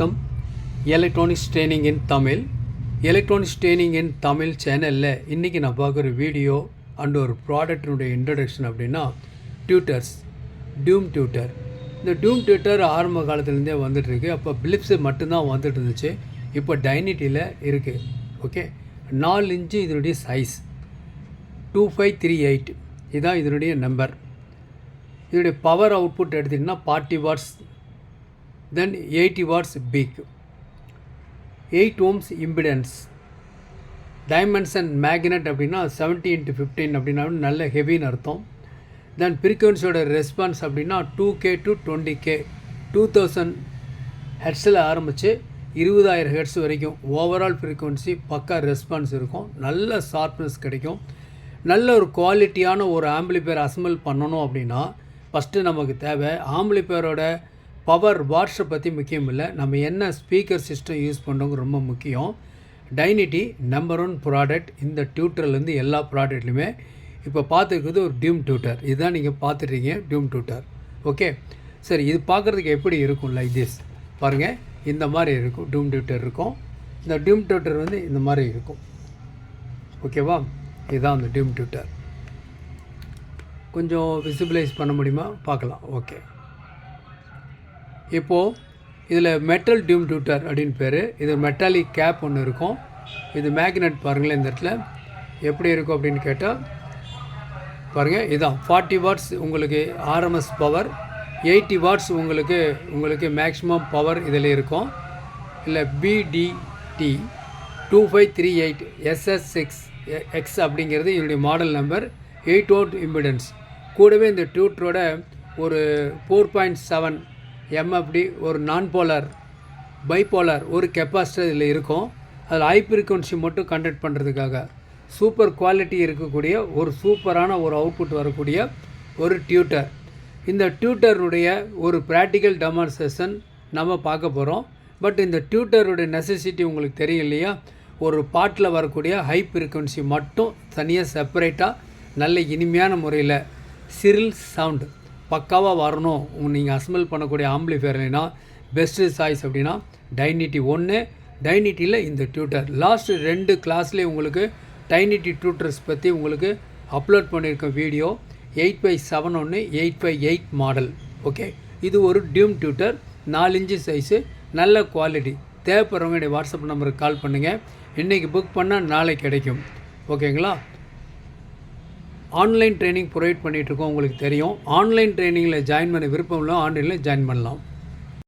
வணக்கம். Electronics training in Tamil electronics training in Tamil சேனலில் இன்றைக்கி நான் பார்க்குற வீடியோ அண்ட் ஒரு ப்ராடக்டினுடைய இன்ட்ரடக்ஷன் அப்படின்னா டியூட்டர்ஸ் டியூம் டியூட்டர் இந்த டியூம் டியூட்டர் ஆரம்ப காலத்துலேருந்தே வந்துட்டுருக்கு அப்போ பிலிப்ஸு மட்டும்தான் வந்துட்டு இருந்துச்சு. இப்போ டைனிட்டியில் இருக்குது ஓகே நாலு இன்ச்சு இதனுடைய size two five three eight இதுதான் இதனுடைய நம்பர் இதனுடைய பவர் அவுட்புட் எடுத்திங்கன்னா forty watts then eighty watts peak eight ohms impedance dimension magnet அப்படின்னா செவன்ட்டி இன்ட்டு ஃபிஃப்டீன் அப்படின்னா நல்ல ஹெவின்னு அர்த்தம். தென் ஃப்ரீக்குவன்சியோட ரெஸ்பான்ஸ் அப்படின்னா two K to twenty K two thousand ஹெட்ஸில் ஆரம்பித்து இருபதாயிரம் ஹெட்ஸ் வரைக்கும் ஓவரால் ஃப்ரீக்குவன்சி பக்கா ரெஸ்பான்ஸ் இருக்கும். நல்ல ஷார்ப்னஸ் கிடைக்கும். நல்ல ஒரு குவாலிட்டியான ஒரு ஆம்பிளிஃபையர் அசம்பிள் பண்ணணும் அப்படின்னா ஃபஸ்ட்டு நமக்கு தேவை ஆம்பிளிஃபையரோட பவர் வாட்ஸை பற்றி முக்கியம் இல்லை. நம்ம என்ன ஸ்பீக்கர் சிஸ்டம் யூஸ் பண்ணுறோங்க ரொம்ப முக்கியம். டைனிட்டி நம்பர் ஒன் ப்ராடக்ட். இந்த டியூட்டர்லேருந்து எல்லா ப்ராடக்ட்லையுமே இப்போ பார்த்துருக்குறது ஒரு டியூம் டியூட்டர். இதுதான் நீங்கள் பார்த்துட்டீங்க டியூம் டியூட்டர். ஓகே? சரி இது பார்க்குறதுக்கு எப்படி இருக்கும் லைக் திஸ்? பாருங்கள் இந்த மாதிரி இருக்கும் டியூம் டியூட்டர் இருக்கும். இந்த டியூம் டியூட்டர் வந்து இந்த மாதிரி இருக்கும். ஓகேவா? இதுதான் அந்த டியூம் டியூட்டர். கொஞ்சம் விசிபிளைஸ் பண்ண முடியுமா? பார்க்கலாம் ஓகே. இப்போது இதில் மெட்டல் டியூம் டியூட்டர் அப்படின்னு பேர். இது மெட்டாலிக் கேப் ஒன்று இருக்கும். இது மேக்னெட் பாருங்களேன் இந்த இடத்துல. எப்படி இருக்கும் அப்படின்னு கேட்டால் பாருங்கள் இதான். ஃபார்ட்டி வாட்ஸ் உங்களுக்கு ஆர்எம்எஸ் பவர் எயிட்டி வாட்ஸ் உங்களுக்கு உங்களுக்கு மேக்ஸிமம் பவர் இதில் இருக்கும். இல்லை PDT two five three eight SS six X அப்படிங்கிறது என்னுடைய model number eight ohm impedance கூடவே இந்த டியூட்டரோட ஒரு ஃபோர் பாயிண்ட் செவன் எம்எஃப்டி ஒரு நான் பைபோலர் ஒரு கெப்பாசிட்டர் இதில் இருக்கும். அதில் ஹை ஃப்ரீக்குவன்சி மட்டும் கண்டக்ட் பண்ணுறதுக்காக சூப்பர் குவாலிட்டி இருக்கக்கூடிய ஒரு சூப்பரான ஒரு அவுட்புட் வரக்கூடிய ஒரு டியூட்டர் இந்த டியூட்டருடைய ஒரு ப்ராக்டிக்கல் டெமான்ஸ்ட்ரேஷன் நம்ம பார்க்க போகிறோம் பட் இந்த டியூட்டருடைய நெசசிட்டி உங்களுக்கு தெரியும் இல்லையா? ஒரு பாட்டில் வரக்கூடிய ஹை ஃப்ரீக்குவன்சி மட்டும் தனியாக செப்பரேட்டாக நல்ல இனிமையான முறையில் சிரில் சவுண்டு பக்காவாக வரணும். நீங்கள் அசம்பிள் பண்ணக்கூடிய ஆம்பிளிஃபையர்னா பெஸ்ட்டு சாய்ஸ் அப்படின்னா டைனிட்டி ஒன்று டைனிட்டியில் இந்த டியூட்டர் லாஸ்ட் ரெண்டு கிளாஸ்லேயே உங்களுக்கு டைனிட்டி டியூட்டர்ஸ் பற்றி உங்களுக்கு அப்லோட் பண்ணியிருக்க வீடியோ எயிட் பை செவன் ஒன்று eight by eight model okay இது ஒரு டியூம் டியூட்டர் நாலு இன்ச்சு சைஸு நல்ல குவாலிட்டி தேவைப்படுறவங்க என்னுடைய வாட்ஸ்அப் நம்பருக்கு கால் பண்ணுங்கள் இன்றைக்கி புக் பண்ணால் நாளைக்கு கிடைக்கும். ஓகேங்களா ஆன்லைன் ட்ரைனிங் ப்ரொவைட் பண்ணிகிட்ருக்கோம் உங்களுக்கு தெரியும். ஆன்லைன் ட்ரைனிங்கில் ஜாயின் பண்ண விருப்பம் இல்லை ஆன்லைனில் ஜாயின் பண்ணலாம்.